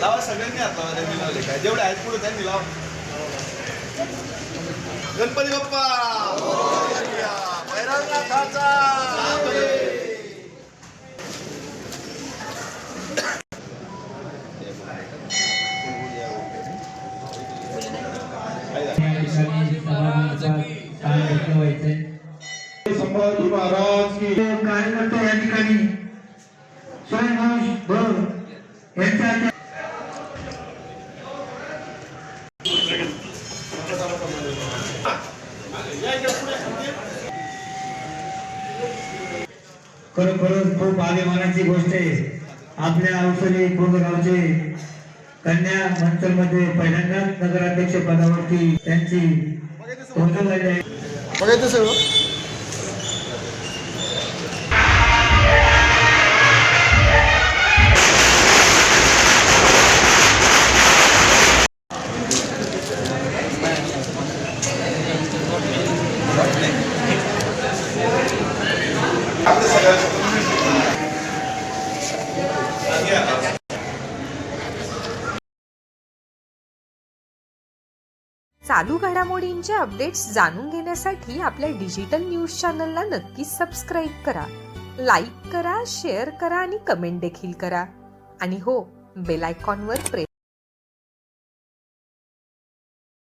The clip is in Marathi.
लावा सगळ्यांनी आता माझ्या मिळाले काय जेवढे आहेत पुढे त्यांनी लावा गणपती बाप्पा भैरवनाथाचा स्थान व्यक्त व्हायचंय. संभाजी महाराज की कार्यकर्ते या ठिकाणी स्वयंघोष भर यांच्या खरोखरच खूप अभिमानाची गोष्ट आहे. आपल्या औषधी गावचे कन्या मंचलमध्ये पहिल्यांदाच नगराध्यक्ष पदावरती त्यांची Maganda sir, oh. Yeah. चालू घडामोडींचे अपडेट्स जाणून घेण्यासाठी आपल्या डिजिटल न्यूज चॅनलला नक्की सबस्क्राईब करा. लाईक करा शेअर करा आणि कमेंट देखील करा. आणि हो बेल आयकॉनवर प्रेस